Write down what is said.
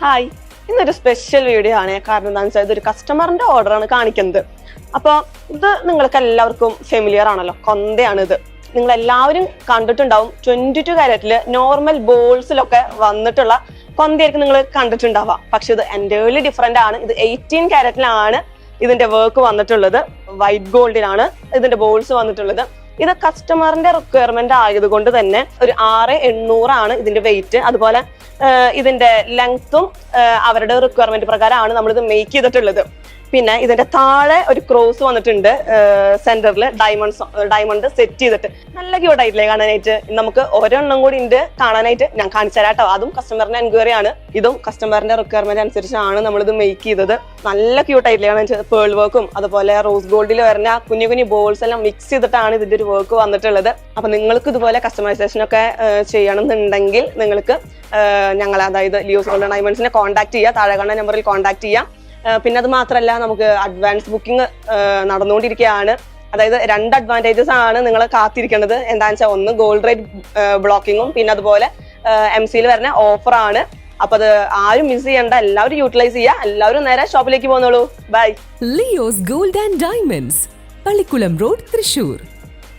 Hi ഇന്നൊരു special video ആണ്. കാരണം എന്താണെന്ന് വെച്ചാൽ ഇതൊരു കസ്റ്റമറിന്റെ ഓർഡറാണ് കാണിക്കുന്നത്. അപ്പോൾ ഇത് നിങ്ങൾക്ക് എല്ലാവർക്കും ഫെമിലിയർ ആണല്ലോ. കൊന്തയാണ് ഇത്. നിങ്ങൾ എല്ലാവരും കണ്ടിട്ടുണ്ടാവും ട്വന്റി ടു കാരറ്റിൽ നോർമൽ ബോൾസിലൊക്കെ വന്നിട്ടുള്ള കൊന്തയായിരിക്കും നിങ്ങൾ കണ്ടിട്ടുണ്ടാവാം പക്ഷെ ഇത് എന്റെർലി ഡിഫറെന്റ് ആണ്. ഇത് എയ്റ്റീൻ കാരറ്റിലാണ് ഇതിന്റെ വർക്ക് വന്നിട്ടുള്ളത്. വൈറ്റ് ഗോൾഡിലാണ് ഇതിന്റെ ബോൾസ് വന്നിട്ടുള്ളത്. ഇത് കസ്റ്റമറിന്റെ റിക്വയർമെന്റ് ആയതുകൊണ്ട് തന്നെ ഒരു ആറ് എണ്ണൂറാണ് ഇതിന്റെ വെയിറ്റ് അതുപോലെ ഇതിന്റെ ലെങ്ത്തും അവരുടെ റിക്വയർമെന്റ് പ്രകാരമാണ് നമ്മൾ ഇത് മേക്ക് ചെയ്തിട്ടുള്ളത്. പിന്നെ ഇതിന്റെ താഴെ ഒരു ക്രോസ് വന്നിട്ടുണ്ട് സെന്ററിൽ ഡയമണ്ട്സ് ഡയമണ്ട് സെറ്റ് ചെയ്തിട്ട്. നല്ല ക്യൂട്ട് ആയിട്ടില്ലേ കാണാനായിട്ട്? നമുക്ക് ഒരെണ്ണം കൂടി ഉണ്ട് കാണാനായിട്ട് ഞാൻ കാണിച്ചു തരാം കേട്ടോ അതും കസ്റ്റമറിന്റെ എൻക്വയറി ആണ്. ഇതും കസ്റ്റമറിന്റെ റിക്വയർമെന്റ് അനുസരിച്ചാണ് നമ്മൾ ഇത് മേക്ക് ചെയ്തത്. നല്ല ക്യൂട്ട് ആയിട്ടില്ലേ കാണാൻ പേൾ വർക്കും അതുപോലെ റോസ് ഗോൾഡിൽ വരുന്ന കുഞ്ഞു കുഞ്ഞു ബോൾസ് എല്ലാം മിക്സ് ചെയ്തിട്ടാണ് ഇതിന്റെ ഒരു വർക്ക് വന്നിട്ടുള്ളത്. അപ്പൊ നിങ്ങൾക്ക് ഇതുപോലെ കസ്റ്റമൈസേഷൻ ഒക്കെ ചെയ്യണം ചെയ്യണമെന്നുണ്ടെങ്കിൽ നിങ്ങൾക്ക് ഞങ്ങൾ അതായത് ലിയോസ് ഗോൾഡ് ഡയമണ്ട്സിനെ കോൺടാക്ട് ചെയ്യുക. താഴെ കാണുന്ന നമ്പറിൽ കോൺടാക്ട് ചെയ്യാം പിന്നെ അത് മാത്രമല്ല നമുക്ക് അഡ്വാൻസ് ബുക്കിംഗ് നടന്നുകൊണ്ടിരിക്കുകയാണ് അതായത് രണ്ട് അഡ്വാന്റേജസ് ആണ് നിങ്ങൾ കാത്തിരിക്കേണ്ടത്. എന്താണെന്ന് വെച്ചാൽ ഒന്ന് ഗോൾഡ് റേറ്റ് ബ്ലോക്കിങ്ങും പിന്നെ അതുപോലെ എം സിയിൽ വരുന്ന ഓഫറാണ് അപ്പൊ അത് ആരും മിസ് ചെയ്യണ്ട എല്ലാവരും യൂട്ടിലൈസ് ചെയ്യുക എല്ലാവരും നേരെ ഷോപ്പിലേക്ക് പോകുന്നുള്ളൂ by Leo's gold and diamonds Pallikkulam road Thrissur.